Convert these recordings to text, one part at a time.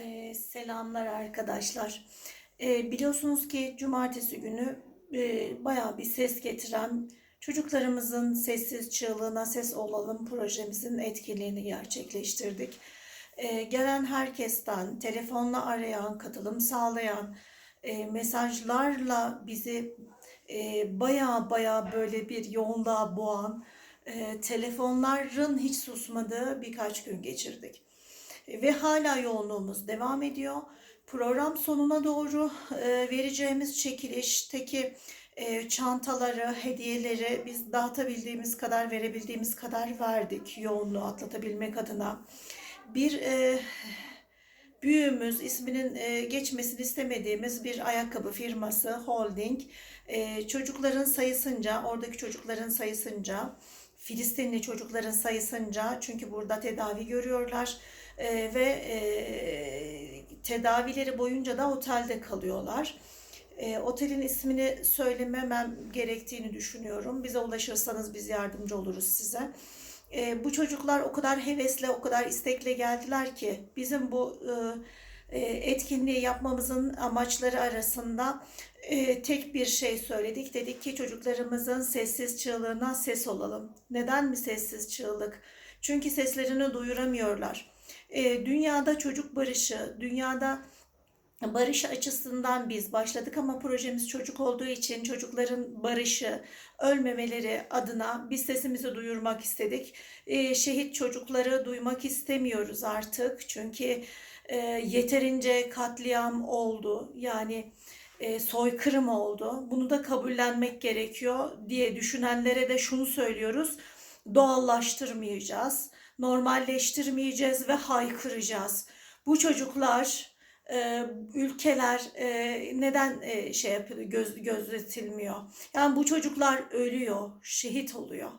Ee, selamlar arkadaşlar. Ee, biliyorsunuz ki cumartesi günü e, bayağı bir ses getiren çocuklarımızın sessiz çığlığına ses olalım projemizin etkinliğini gerçekleştirdik. Ee, gelen herkesten, telefonla arayan, katılım sağlayan, e, mesajlarla bizi e, bayağı bayağı böyle bir yoğunluğa boğan, e, telefonların hiç susmadığı birkaç gün geçirdik ve hala yoğunluğumuz devam ediyor. Program sonuna doğru e, vereceğimiz çekilişteki e, çantaları, hediyeleri biz dağıtabildiğimiz kadar, verebildiğimiz kadar verdik yoğunluğu atlatabilmek adına. Bir e, büyüğümüz, isminin e, geçmesini istemediğimiz bir ayakkabı firması, holding, çocukların sayısınca, oradaki çocukların sayısınca, Filistinli çocukların sayısınca, çünkü burada tedavi görüyorlar e, ve e, tedavileri boyunca da otelde kalıyorlar. E, otelin ismini söylememem gerektiğini düşünüyorum. Bize ulaşırsanız biz yardımcı oluruz size. E, bu çocuklar o kadar hevesle, o kadar istekle geldiler ki bizim bu e, e, etkinliği yapmamızın amaçları arasında e, tek bir şey söyledik. Dedik ki çocuklarımızın sessiz çığlığına ses olalım. Neden mi sessiz çığlık? Çünkü seslerini duyuramıyorlar. E, dünyada çocuk barışı, dünyada barış açısından biz başladık ama projemiz çocuk olduğu için çocukların barışı, ölmemeleri adına biz sesimizi duyurmak istedik. E, şehit çocukları duymak istemiyoruz artık çünkü e, yeterince katliam oldu. Yani e, soykırım oldu. Bunu da kabullenmek gerekiyor diye düşünenlere de şunu söylüyoruz. Doğallaştırmayacağız, normalleştirmeyeceğiz ve haykıracağız. Bu çocuklar, e, ülkeler e, neden e, şey yapıyor, göz, gözletilmiyor? Yani bu çocuklar ölüyor, şehit oluyor.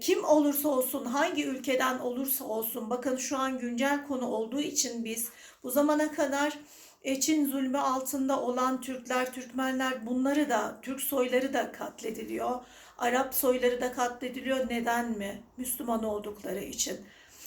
Kim olursa olsun, hangi ülkeden olursa olsun, bakın şu an güncel konu olduğu için biz bu zamana kadar Çin zulmü altında olan Türkler, Türkmenler bunları da, Türk soyları da katlediliyor. Arap soyları da katlediliyor. Neden mi? Müslüman oldukları için.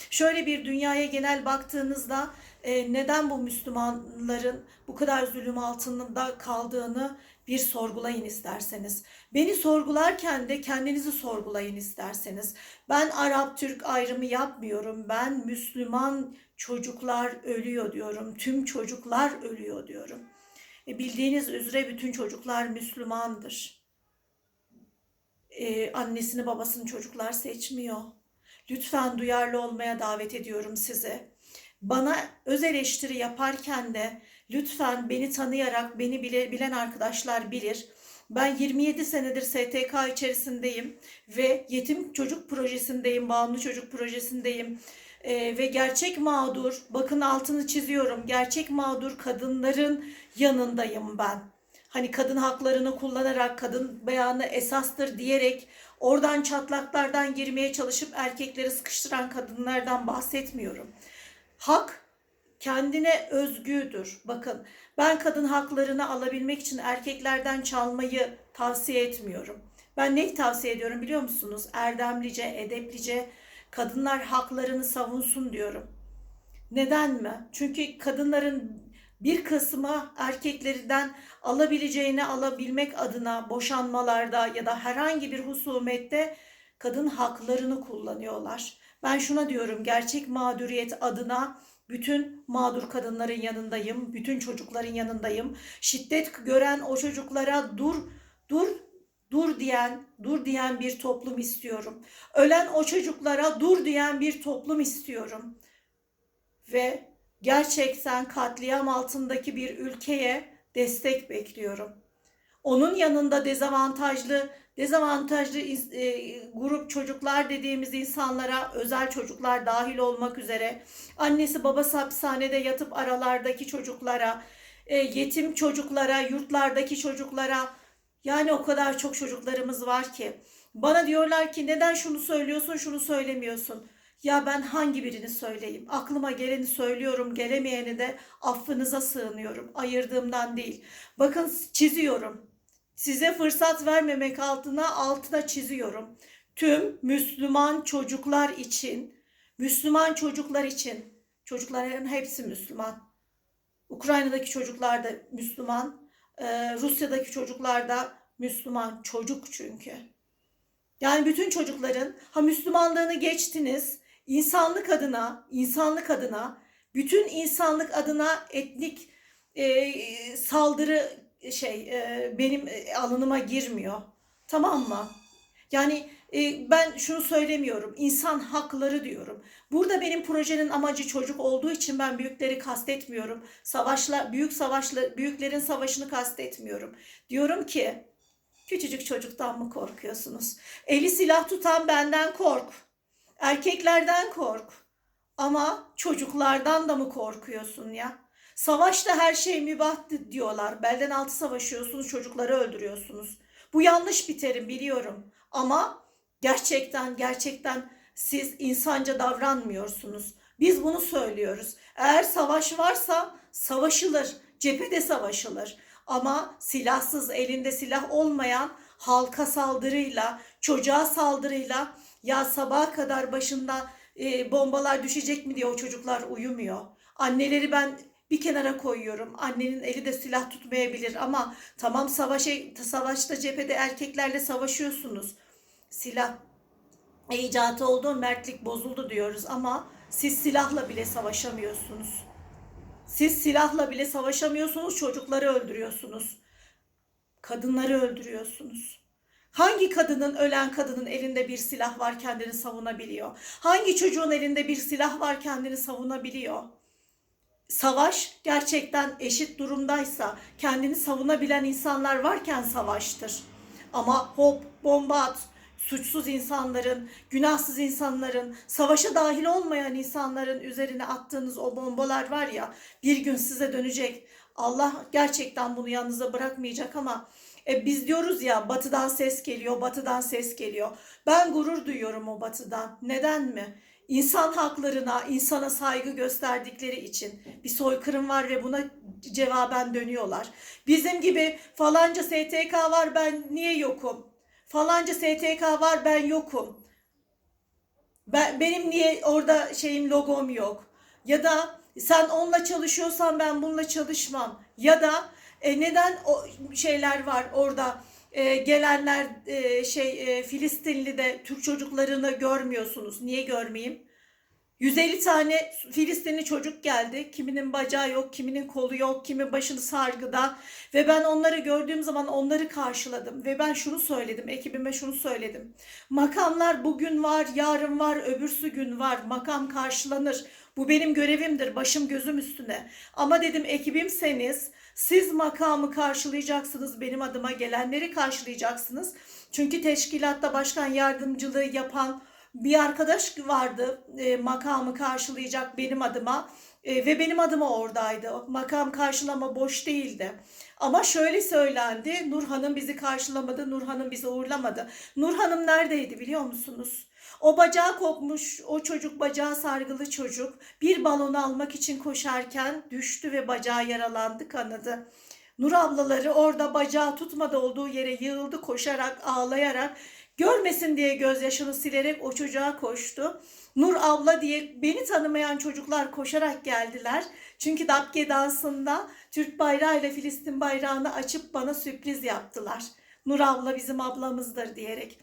Şöyle bir dünyaya genel baktığınızda e, neden bu Müslümanların bu kadar zulüm altında kaldığını bir sorgulayın isterseniz. Beni sorgularken de kendinizi sorgulayın isterseniz. Ben Arap Türk ayrımı yapmıyorum. Ben Müslüman çocuklar ölüyor diyorum. Tüm çocuklar ölüyor diyorum. E, bildiğiniz üzere bütün çocuklar Müslümandır. E, annesini babasını çocuklar seçmiyor. Lütfen duyarlı olmaya davet ediyorum sizi. Bana öz eleştiri yaparken de lütfen beni tanıyarak beni bile, bilen arkadaşlar bilir. Ben 27 senedir STK içerisindeyim ve yetim çocuk projesindeyim, bağımlı çocuk projesindeyim. Ee, ve gerçek mağdur, bakın altını çiziyorum, gerçek mağdur kadınların yanındayım ben. Hani kadın haklarını kullanarak, kadın beyanı esastır diyerek oradan çatlaklardan girmeye çalışıp erkekleri sıkıştıran kadınlardan bahsetmiyorum. Hak kendine özgüdür. Bakın ben kadın haklarını alabilmek için erkeklerden çalmayı tavsiye etmiyorum. Ben ne tavsiye ediyorum biliyor musunuz? Erdemlice, edeplice kadınlar haklarını savunsun diyorum. Neden mi? Çünkü kadınların bir kısmı erkeklerinden alabileceğini alabilmek adına boşanmalarda ya da herhangi bir husumette kadın haklarını kullanıyorlar. Ben şuna diyorum gerçek mağduriyet adına bütün mağdur kadınların yanındayım, bütün çocukların yanındayım. Şiddet gören o çocuklara dur, dur, dur diyen, dur diyen bir toplum istiyorum. Ölen o çocuklara dur diyen bir toplum istiyorum. Ve gerçekten katliam altındaki bir ülkeye destek bekliyorum. Onun yanında dezavantajlı dezavantajlı e, grup çocuklar dediğimiz insanlara özel çocuklar dahil olmak üzere annesi babası hapishanede yatıp aralardaki çocuklara e, yetim çocuklara yurtlardaki çocuklara yani o kadar çok çocuklarımız var ki bana diyorlar ki neden şunu söylüyorsun şunu söylemiyorsun ya ben hangi birini söyleyeyim? Aklıma geleni söylüyorum, gelemeyeni de affınıza sığınıyorum. Ayırdığımdan değil. Bakın çiziyorum. Size fırsat vermemek altına altına çiziyorum. Tüm Müslüman çocuklar için, Müslüman çocuklar için Çocukların hepsi Müslüman. Ukrayna'daki çocuklar da Müslüman. Ee, Rusya'daki çocuklar da Müslüman. Çocuk çünkü. Yani bütün çocukların ha Müslümanlığını geçtiniz. İnsanlık adına, insanlık adına, bütün insanlık adına etnik e, saldırı şey e, benim e, alanıma girmiyor. Tamam mı? Yani e, ben şunu söylemiyorum. İnsan hakları diyorum. Burada benim projenin amacı çocuk olduğu için ben büyükleri kastetmiyorum. Savaşla büyük savaşla büyüklerin savaşını kastetmiyorum. Diyorum ki küçücük çocuktan mı korkuyorsunuz? Eli silah tutan benden kork. Erkeklerden kork. Ama çocuklardan da mı korkuyorsun ya? Savaşta her şey mübah diyorlar. Belden altı savaşıyorsunuz, çocukları öldürüyorsunuz. Bu yanlış bir terim biliyorum. Ama gerçekten gerçekten siz insanca davranmıyorsunuz. Biz bunu söylüyoruz. Eğer savaş varsa savaşılır. Cephede savaşılır. Ama silahsız, elinde silah olmayan halka saldırıyla, çocuğa saldırıyla ya sabaha kadar başında e, bombalar düşecek mi diye o çocuklar uyumuyor. Anneleri ben bir kenara koyuyorum. Annenin eli de silah tutmayabilir ama tamam savaşa, savaşta cephede erkeklerle savaşıyorsunuz. Silah icatı oldu, mertlik bozuldu diyoruz ama siz silahla bile savaşamıyorsunuz. Siz silahla bile savaşamıyorsunuz, çocukları öldürüyorsunuz. Kadınları öldürüyorsunuz. Hangi kadının, ölen kadının elinde bir silah var kendini savunabiliyor? Hangi çocuğun elinde bir silah var kendini savunabiliyor? Savaş gerçekten eşit durumdaysa, kendini savunabilen insanlar varken savaştır. Ama hop, bomba at, suçsuz insanların, günahsız insanların, savaşa dahil olmayan insanların üzerine attığınız o bombalar var ya, bir gün size dönecek. Allah gerçekten bunu yanınıza bırakmayacak ama e, biz diyoruz ya batıdan ses geliyor, batıdan ses geliyor. Ben gurur duyuyorum o batıdan. Neden mi? İnsan haklarına, insana saygı gösterdikleri için bir soykırım var ve buna cevaben dönüyorlar. Bizim gibi falanca STK var ben niye yokum? Falanca STK var ben yokum. Ben, benim niye orada şeyim logom yok? Ya da sen onunla çalışıyorsan ben bununla çalışmam. Ya da e, neden o şeyler var orada? e, gelenler e, şey e, Filistinli de Türk çocuklarını görmüyorsunuz. Niye görmeyeyim? 150 tane Filistinli çocuk geldi. Kiminin bacağı yok, kiminin kolu yok, kimi başını sargıda. Ve ben onları gördüğüm zaman onları karşıladım. Ve ben şunu söyledim, ekibime şunu söyledim. Makamlar bugün var, yarın var, öbürsü gün var. Makam karşılanır. Bu benim görevimdir, başım gözüm üstüne. Ama dedim ekibimseniz siz makamı karşılayacaksınız, benim adıma gelenleri karşılayacaksınız. Çünkü teşkilatta başkan yardımcılığı yapan bir arkadaş vardı e, makamı karşılayacak benim adıma e, ve benim adıma oradaydı. Makam karşılama boş değildi. Ama şöyle söylendi. Nurhan'ım bizi karşılamadı, Nurhan'ım bizi uğurlamadı. Nurhan'ım neredeydi biliyor musunuz? O bacağı kopmuş, o çocuk bacağı sargılı çocuk bir balonu almak için koşarken düştü ve bacağı yaralandı, kanadı. Nur ablaları orada bacağı tutmadı olduğu yere yığıldı koşarak, ağlayarak Görmesin diye gözyaşını silerek o çocuğa koştu. Nur abla diye beni tanımayan çocuklar koşarak geldiler. Çünkü Dabke dansında Türk bayrağı ile Filistin bayrağını açıp bana sürpriz yaptılar. Nur abla bizim ablamızdır diyerek.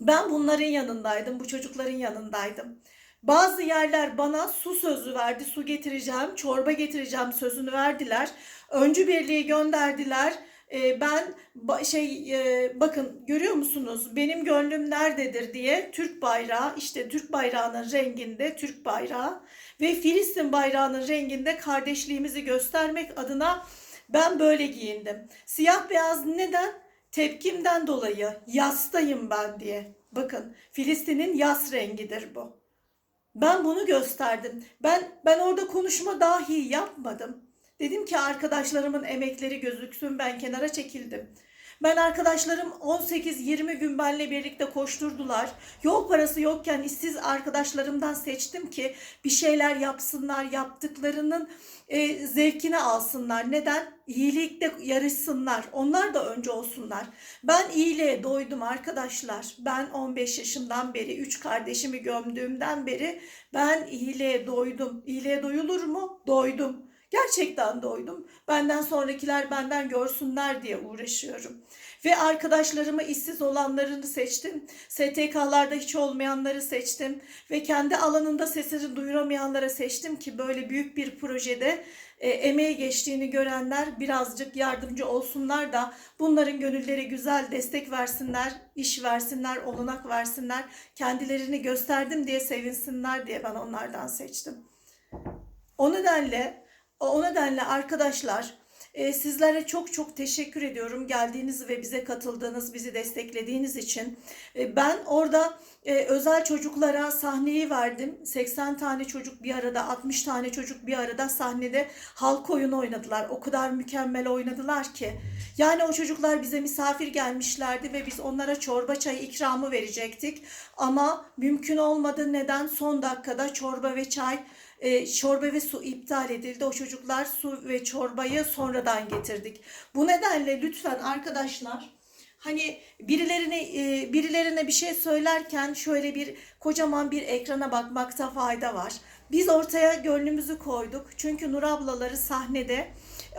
Ben bunların yanındaydım, bu çocukların yanındaydım. Bazı yerler bana su sözü verdi, su getireceğim, çorba getireceğim sözünü verdiler. Öncü birliği gönderdiler. Ee, ben şey e, bakın görüyor musunuz benim gönlüm nerededir diye Türk bayrağı işte Türk bayrağının renginde Türk bayrağı ve Filistin bayrağının renginde kardeşliğimizi göstermek adına ben böyle giyindim. Siyah beyaz neden? Tepkimden dolayı yastayım ben diye. Bakın Filistin'in yas rengidir bu. Ben bunu gösterdim. Ben ben orada konuşma dahi yapmadım. Dedim ki arkadaşlarımın emekleri gözüksün ben kenara çekildim. Ben arkadaşlarım 18-20 gün benimle birlikte koşturdular. Yol parası yokken işsiz arkadaşlarımdan seçtim ki bir şeyler yapsınlar, yaptıklarının e, zevkini alsınlar. Neden? İyilikte yarışsınlar. Onlar da önce olsunlar. Ben iyiliğe doydum arkadaşlar. Ben 15 yaşımdan beri, 3 kardeşimi gömdüğümden beri ben iyiliğe doydum. İyiliğe doyulur mu? Doydum. Gerçekten doydum. Benden sonrakiler benden görsünler diye uğraşıyorum. Ve arkadaşlarımı işsiz olanlarını seçtim. STK'larda hiç olmayanları seçtim. Ve kendi alanında sesini duyuramayanlara seçtim ki böyle büyük bir projede e, emeği geçtiğini görenler birazcık yardımcı olsunlar da bunların gönülleri güzel destek versinler, iş versinler, olanak versinler. Kendilerini gösterdim diye sevinsinler diye ben onlardan seçtim. O nedenle o nedenle arkadaşlar e, sizlere çok çok teşekkür ediyorum geldiğiniz ve bize katıldığınız, bizi desteklediğiniz için. E, ben orada e, özel çocuklara sahneyi verdim. 80 tane çocuk bir arada, 60 tane çocuk bir arada sahnede halk oyunu oynadılar. O kadar mükemmel oynadılar ki. Yani o çocuklar bize misafir gelmişlerdi ve biz onlara çorba çay ikramı verecektik. Ama mümkün olmadı. Neden? Son dakikada çorba ve çay e, çorba ve su iptal edildi. O çocuklar su ve çorbayı sonradan getirdik. Bu nedenle lütfen arkadaşlar hani birilerine e, birilerine bir şey söylerken şöyle bir kocaman bir ekrana bakmakta fayda var. Biz ortaya gönlümüzü koyduk. Çünkü Nur ablaları sahnede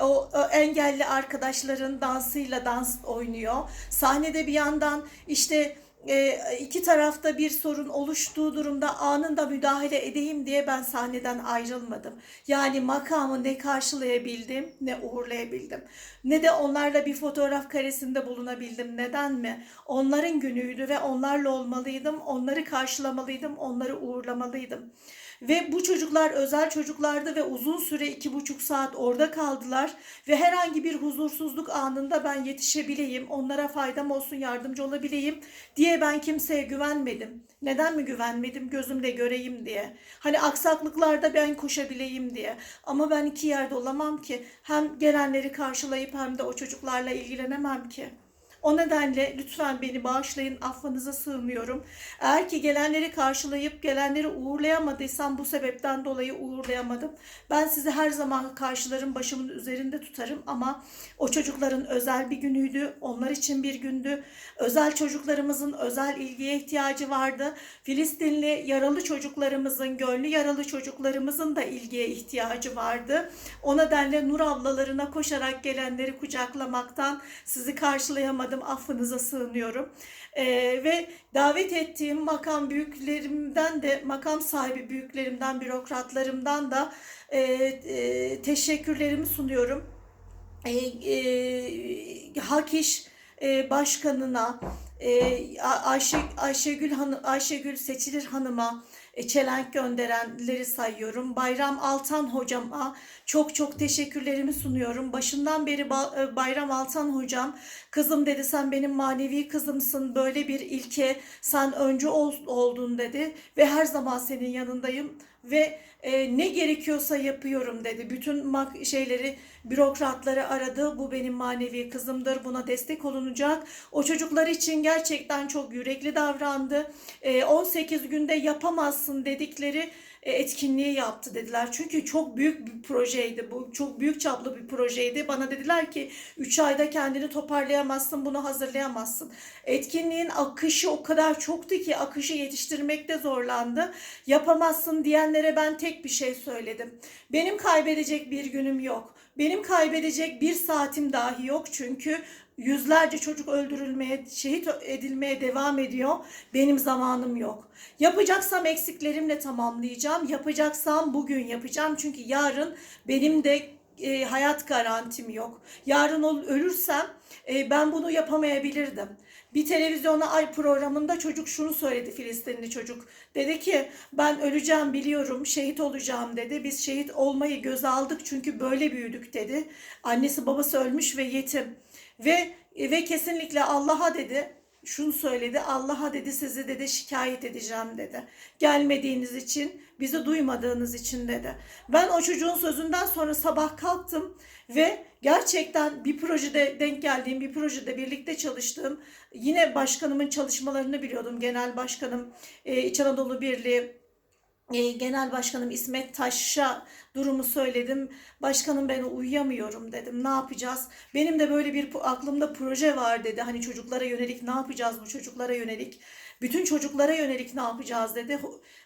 o, o engelli arkadaşların dansıyla dans oynuyor. Sahnede bir yandan işte iki tarafta bir sorun oluştuğu durumda anında müdahale edeyim diye ben sahneden ayrılmadım. Yani makamı ne karşılayabildim ne uğurlayabildim. Ne de onlarla bir fotoğraf karesinde bulunabildim. Neden mi? Onların günüydü ve onlarla olmalıydım. Onları karşılamalıydım. Onları uğurlamalıydım. Ve bu çocuklar özel çocuklardı ve uzun süre iki buçuk saat orada kaldılar. Ve herhangi bir huzursuzluk anında ben yetişebileyim, onlara faydam olsun, yardımcı olabileyim diye ben kimseye güvenmedim. Neden mi güvenmedim? Gözümle göreyim diye. Hani aksaklıklarda ben koşabileyim diye. Ama ben iki yerde olamam ki. Hem gelenleri karşılayıp hem de o çocuklarla ilgilenemem ki. O nedenle lütfen beni bağışlayın, affınıza sığmıyorum. Eğer ki gelenleri karşılayıp gelenleri uğurlayamadıysam bu sebepten dolayı uğurlayamadım. Ben sizi her zaman karşılarım, başımın üzerinde tutarım ama o çocukların özel bir günüydü, onlar için bir gündü. Özel çocuklarımızın özel ilgiye ihtiyacı vardı. Filistinli yaralı çocuklarımızın, gönlü yaralı çocuklarımızın da ilgiye ihtiyacı vardı. O nedenle Nur ablalarına koşarak gelenleri kucaklamaktan sizi karşılayamadım. Affınıza sığınıyorum. Ee, ve davet ettiğim makam büyüklerimden de, makam sahibi büyüklerimden, bürokratlarımdan da e, e, teşekkürlerimi sunuyorum. E, e, Hakiş e, Başkanına, e, Ayşe, Ayşegül Hanım, Ayşegül Seçilir Hanım'a e, çelenk gönderenleri sayıyorum. Bayram Altan hocama çok çok teşekkürlerimi sunuyorum. Başından beri e, Bayram Altan hocam kızım dedi sen benim manevi kızımsın böyle bir ilke sen öncü ol- oldun dedi ve her zaman senin yanındayım ve e, ne gerekiyorsa yapıyorum dedi. Bütün mak- şeyleri bürokratları aradı. Bu benim manevi kızımdır. Buna destek olunacak. O çocuklar için gerçekten çok yürekli davrandı. E, 18 günde yapamazsın dedikleri etkinliği yaptı dediler. Çünkü çok büyük bir projeydi bu. Çok büyük çaplı bir projeydi. Bana dediler ki 3 ayda kendini toparlayamazsın, bunu hazırlayamazsın. Etkinliğin akışı o kadar çoktu ki akışı yetiştirmekte zorlandı. Yapamazsın diyenlere ben tek bir şey söyledim. Benim kaybedecek bir günüm yok. Benim kaybedecek bir saatim dahi yok çünkü yüzlerce çocuk öldürülmeye, şehit edilmeye devam ediyor. Benim zamanım yok. Yapacaksam eksiklerimle tamamlayacağım. Yapacaksam bugün yapacağım. Çünkü yarın benim de e, hayat garantim yok. Yarın ölürsem e, ben bunu yapamayabilirdim. Bir televizyona ay programında çocuk şunu söyledi Filistinli çocuk. Dedi ki ben öleceğim biliyorum şehit olacağım dedi. Biz şehit olmayı göze aldık çünkü böyle büyüdük dedi. Annesi babası ölmüş ve yetim. Ve ve kesinlikle Allah'a dedi şunu söyledi. Allah'a dedi sizi dedi şikayet edeceğim dedi. Gelmediğiniz için, bizi duymadığınız için dedi. Ben o çocuğun sözünden sonra sabah kalktım ve gerçekten bir projede denk geldiğim, bir projede birlikte çalıştığım, yine başkanımın çalışmalarını biliyordum. Genel başkanım e, İç Anadolu Birliği e, Genel Başkanım İsmet Taş'a durumu söyledim. Başkanım ben uyuyamıyorum dedim. Ne yapacağız? Benim de böyle bir aklımda proje var dedi. Hani çocuklara yönelik ne yapacağız bu çocuklara yönelik? Bütün çocuklara yönelik ne yapacağız dedi.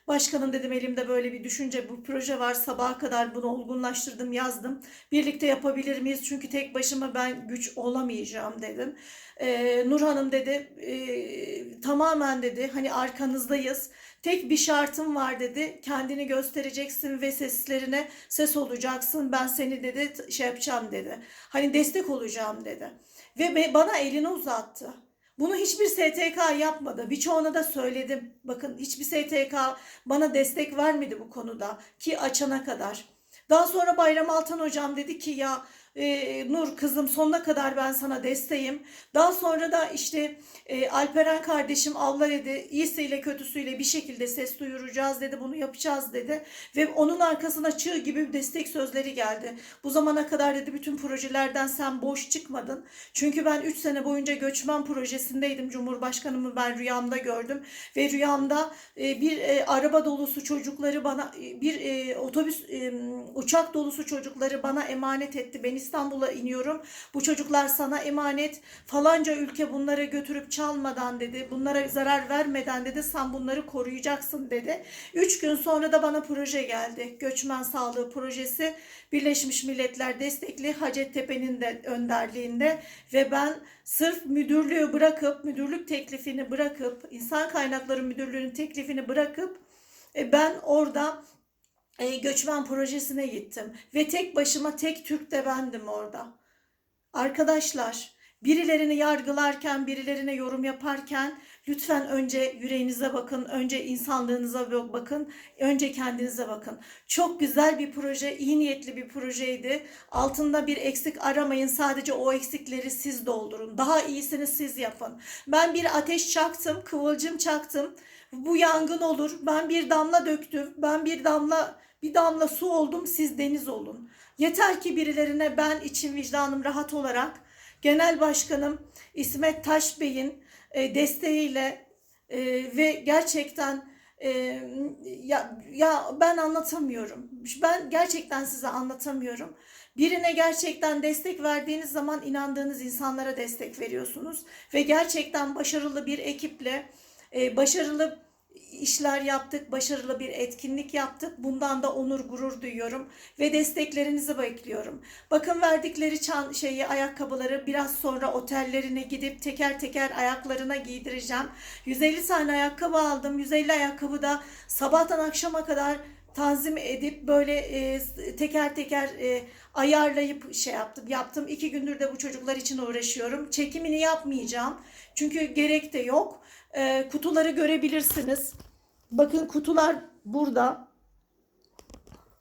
Başkanım dedim elimde böyle bir düşünce bu proje var. Sabaha kadar bunu olgunlaştırdım yazdım. Birlikte yapabilir miyiz? Çünkü tek başıma ben güç olamayacağım dedim. Ee, Nur Hanım dedi e, tamamen dedi hani arkanızdayız. Tek bir şartım var dedi. Kendini göstereceksin ve seslerine ses olacaksın. Ben seni dedi şey yapacağım dedi. Hani destek olacağım dedi. Ve bana elini uzattı. Bunu hiçbir STK yapmadı. Birçoğuna da söyledim. Bakın hiçbir STK bana destek vermedi bu konuda ki açana kadar. Daha sonra Bayram Altan hocam dedi ki ya e, Nur kızım sonuna kadar ben sana desteğim. Daha sonra da işte e, Alperen kardeşim Allah dedi iyisiyle kötüsüyle bir şekilde ses duyuracağız dedi bunu yapacağız dedi. Ve onun arkasına çığ gibi destek sözleri geldi. Bu zamana kadar dedi bütün projelerden sen boş çıkmadın. Çünkü ben 3 sene boyunca göçmen projesindeydim. Cumhurbaşkanımı ben rüyamda gördüm. Ve rüyamda e, bir e, araba dolusu çocukları bana e, bir e, otobüs e, uçak dolusu çocukları bana emanet etti. Ben İstanbul'a iniyorum. Bu çocuklar sana emanet. Falanca ülke bunları götürüp çalmadan dedi. Bunlara zarar vermeden dedi. Sen bunları koruyacaksın dedi. Üç gün sonra da bana proje geldi. Göçmen Sağlığı Projesi. Birleşmiş Milletler destekli Hacettepe'nin de önderliğinde ve ben sırf müdürlüğü bırakıp müdürlük teklifini bırakıp insan kaynakları müdürlüğünün teklifini bırakıp e, ben orada e, göçmen projesine gittim ve tek başıma tek Türk de bendim orada. Arkadaşlar, birilerini yargılarken, birilerine yorum yaparken lütfen önce yüreğinize bakın, önce insanlığınıza bakın, önce kendinize bakın. Çok güzel bir proje, iyi niyetli bir projeydi. Altında bir eksik aramayın, sadece o eksikleri siz doldurun. Daha iyisini siz yapın. Ben bir ateş çaktım, kıvılcım çaktım. Bu yangın olur. Ben bir damla döktüm. Ben bir damla bir damla su oldum. Siz deniz olun. Yeter ki birilerine ben için vicdanım rahat olarak Genel Başkanım İsmet Taş Bey'in e, desteğiyle e, ve gerçekten e, ya, ya ben anlatamıyorum. Ben gerçekten size anlatamıyorum. Birine gerçekten destek verdiğiniz zaman inandığınız insanlara destek veriyorsunuz ve gerçekten başarılı bir ekiple başarılı işler yaptık, başarılı bir etkinlik yaptık. Bundan da onur gurur duyuyorum ve desteklerinizi bekliyorum. Bakın verdikleri çan şeyi ayakkabıları biraz sonra otellerine gidip teker teker ayaklarına giydireceğim. 150 tane ayakkabı aldım. 150 ayakkabı da sabahtan akşama kadar tanzim edip böyle e, teker teker e, ayarlayıp şey yaptım. Yaptım. İki gündür de bu çocuklar için uğraşıyorum. Çekimini yapmayacağım. Çünkü gerek de yok. E, kutuları görebilirsiniz. Bakın kutular burada.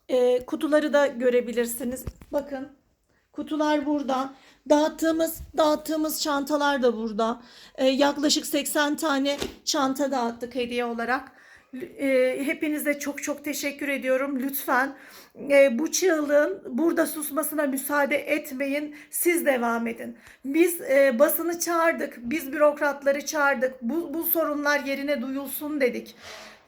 E, kutuları da görebilirsiniz. Bakın kutular burada. Dağıttığımız dağıttığımız çantalar da burada. E, yaklaşık 80 tane çanta dağıttık hediye olarak. E, hepinize çok çok teşekkür ediyorum. Lütfen e, bu çığlığın burada susmasına müsaade etmeyin. Siz devam edin. Biz e, basını çağırdık. Biz bürokratları çağırdık. Bu, bu sorunlar yerine duyulsun dedik.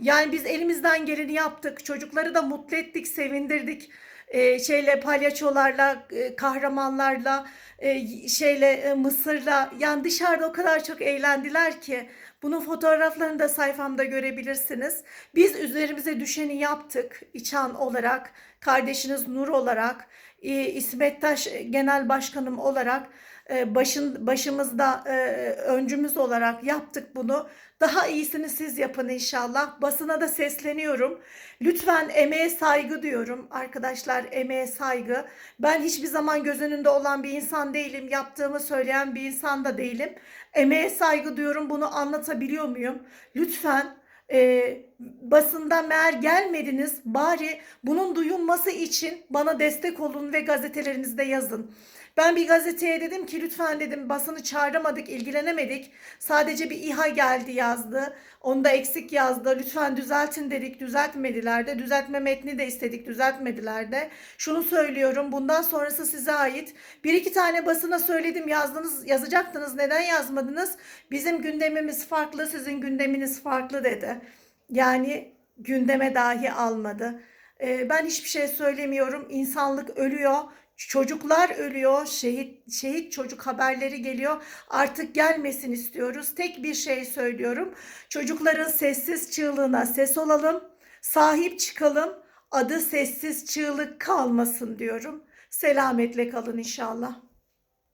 Yani biz elimizden geleni yaptık. Çocukları da mutlu ettik, sevindirdik. Ee, şeyle palyaçolarla, e, kahramanlarla, e, şeyle e, Mısır'la yani dışarıda o kadar çok eğlendiler ki bunun fotoğraflarını da sayfamda görebilirsiniz. Biz üzerimize düşeni yaptık İçan olarak, kardeşiniz Nur olarak, e, İsmet Taş e, Genel Başkanım olarak e, başın başımızda öncümüz olarak yaptık bunu. Daha iyisini siz yapın inşallah. Basına da sesleniyorum. Lütfen emeğe saygı diyorum arkadaşlar. Emeğe saygı. Ben hiçbir zaman göz önünde olan bir insan değilim. Yaptığımı söyleyen bir insan da değilim. Emeğe saygı diyorum. Bunu anlatabiliyor muyum? Lütfen e, basında meğer gelmediniz. Bari bunun duyulması için bana destek olun ve gazetelerinizde yazın. Ben bir gazeteye dedim ki lütfen dedim basını çağıramadık, ilgilenemedik. Sadece bir İHA geldi yazdı. Onda eksik yazdı. Lütfen düzeltin dedik. Düzeltmediler de. Düzeltme metni de istedik. Düzeltmediler de. Şunu söylüyorum. Bundan sonrası size ait. Bir iki tane basına söyledim. Yazdınız, yazacaktınız. Neden yazmadınız? Bizim gündemimiz farklı, sizin gündeminiz farklı dedi. Yani gündeme dahi almadı. Ee, ben hiçbir şey söylemiyorum. İnsanlık ölüyor. Çocuklar ölüyor. Şehit şehit çocuk haberleri geliyor. Artık gelmesin istiyoruz. Tek bir şey söylüyorum. Çocukların sessiz çığlığına ses olalım. Sahip çıkalım. Adı sessiz çığlık kalmasın diyorum. Selametle kalın inşallah.